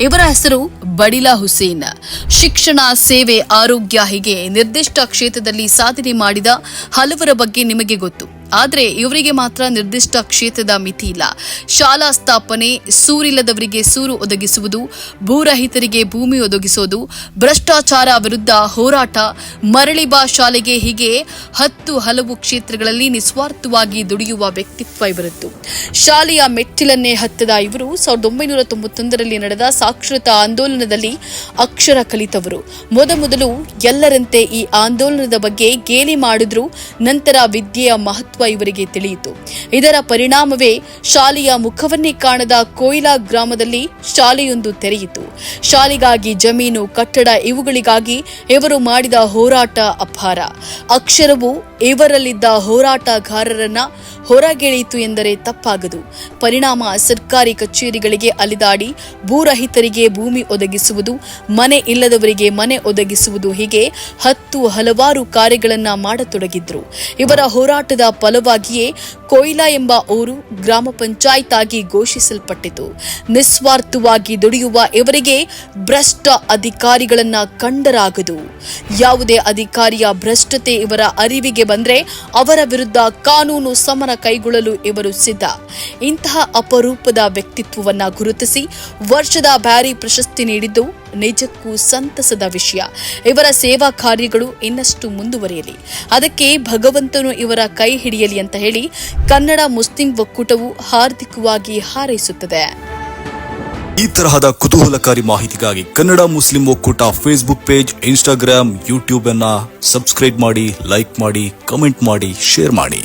ಇವರ ಹೆಸರು ಬಡಿಲಾ ಹುಸೇನ್. ಶಿಕ್ಷಣ, ಸೇವೆ, ಆರೋಗ್ಯ ಹೀಗೆ ನಿರ್ದಿಷ್ಟ ಕ್ಷೇತ್ರದಲ್ಲಿ ಸಾಧನೆ ಮಾಡಿದ ಹಲವರ ಬಗ್ಗೆ ನಿಮಗೆ ಗೊತ್ತು. ಆದರೆ ಇವರಿಗೆ ಮಾತ್ರ ನಿರ್ದಿಷ್ಟ ಕ್ಷೇತ್ರದ ಮಿತಿ ಇಲ್ಲ. ಶಾಲಾ ಸ್ಥಾಪನೆ, ಸೂರಿಲ್ಲದವರಿಗೆ ಸೂರು ಒದಗಿಸುವುದು, ಭೂರಹಿತರಿಗೆ ಭೂಮಿ ಒದಗಿಸೋದು, ಭ್ರಷ್ಟಾಚಾರ ವಿರುದ್ಧ ಹೋರಾಟ, ಮರಳಿ ಬಾ ಶಾಲೆಗೆ ಹೀಗೆ ಹತ್ತು ಹಲವು ಕ್ಷೇತ್ರಗಳಲ್ಲಿ ನಿಸ್ವಾರ್ಥವಾಗಿ ದುಡಿಯುವ ವ್ಯಕ್ತಿತ್ವ ಇವರದ್ದು. ಶಾಲೆಯ ಮೆಟ್ಟಿಲನ್ನೇ ಹತ್ತದ ಇವರು ಸಾವಿರದ ಒಂಬೈನೂರ ತೊಂಬತ್ತೊಂದರಲ್ಲಿ ನಡೆದ ಸಾಕ್ಷರತಾ ಆಂದೋಲನದಲ್ಲಿ ಅಕ್ಷರ ಕಲಿತವರು. ಮೊದಮೊದಲು ಎಲ್ಲರಂತೆ ಈ ಆಂದೋಲನದ ಬಗ್ಗೆ ಗೇಲಿ ಮಾಡಿದ್ರು, ನಂತರ ವಿದ್ಯೆಯ ಮಹತ್ವ ಇವರಿಗೆ ತಿಳಿಯಿತು. ಇದರ ಪರಿಣಾಮವೇ ಶಾಲೆಯ ಮುಖವನ್ನೇ ಕಾಣದ ಕೊಯ್ಲಾ ಗ್ರಾಮದಲ್ಲಿ ಶಾಲೆಯೊಂದು ತೆರೆಯಿತು. ಶಾಲೆಗಾಗಿ ಜಮೀನು, ಕಟ್ಟಡ ಇವುಗಳಿಗಾಗಿ ಇವರು ಮಾಡಿದ ಹೋರಾಟ ಅಪಾರ. ಅಕ್ಷರವು ಇವರಲ್ಲಿದ್ದ ಹೋರಾಟಗಾರರನ್ನ ಹೊರಗೆಳೆಯಿತು ಎಂದರೆ ತಪ್ಪಾಗದು. ಪರಿಣಾಮ ಸರ್ಕಾರಿ ಕಚೇರಿಗಳಿಗೆ ಅಲಿದಾಡಿ ಭೂರಹಿತರಿಗೆ ಭೂಮಿ ಒದಗಿಸುವುದು, ಮನೆ ಇಲ್ಲದವರಿಗೆ ಮನೆ ಒದಗಿಸುವುದು ಹೀಗೆ ಹತ್ತು ಹಲವಾರು ಕಾರ್ಯಗಳನ್ನು ಮಾಡತೊಡಗಿದ್ರು. ಇವರ ಹೋರಾಟದ ಫಲವಾಗಿಯೇ ಕೊಯ್ಲಾ ಎಂಬ ಊರು ಗ್ರಾಮ ಪಂಚಾಯತ್ ಆಗಿ ಘೋಷಿಸಲ್ಪಟ್ಟಿತು. ನಿಸ್ವಾರ್ಥವಾಗಿ ದುಡಿಯುವ ಇವರಿಗೆ ಭ್ರಷ್ಟ ಅಧಿಕಾರಿಗಳನ್ನ ಕಂಡರಾಗದು. ಯಾವುದೇ ಅಧಿಕಾರಿಯ ಭ್ರಷ್ಟತೆ ಇವರ ಅರಿವಿಗೆ ಬಂದ್ರೆ ಅವರ ವಿರುದ್ಧ ಕಾನೂನು ಸಮರ ಕೈಗೊಳ್ಳಲು ಇವರು ಸಿದ್ಧ. ಇಂತಹ ಅಪರೂಪದ ವ್ಯಕ್ತಿತ್ವವನ್ನ ಗುರುತಿಸಿ ವರ್ಷದ ಬ್ಯಾರಿ ಪ್ರಶಸ್ತಿ ನೀಡಿದ್ದು ನಿಜಕ್ಕೂ ಸಂತಸದ ವಿಷಯ. ಇವರ ಸೇವಾ ಕಾರ್ಯಗಳು ಇನ್ನಷ್ಟು ಮುಂದುವರಿಯಲಿ. ಅದಕ್ಕೆ ಭಗವಂತನು ಇವರ ಕೈ ಹಿಡಿಯಲಿ ಅಂತ ಹೇಳಿ ಕನ್ನಡ ಮುಸ್ಲಿಂ ಒಕ್ಕೂಟವು ಹಾರ್ದಿಕವಾಗಿ ಹಾರೈಸುತ್ತದೆ. ಈ ತರಹದ ಕುತೂಹಲಕಾರಿ ಮಾಹಿತಿಗಾಗಿ ಕನ್ನಡ ಮುಸ್ಲಿಂ ಒಕ್ಕೂಟ ಫೇಸ್ಬುಕ್ ಪೇಜ್ ಇನ್ಸ್ಟಾಗ್ರಾಮ್ ಯೂಟ್ಯೂಬ್ ಅನ್ನ ಸಬ್ಸ್ಕ್ರೈಬ್ ಮಾಡಿ ಲೈಕ್ ಮಾಡಿ ಕಮೆಂಟ್ ಮಾಡಿ ಶೇರ್ ಮಾಡಿ.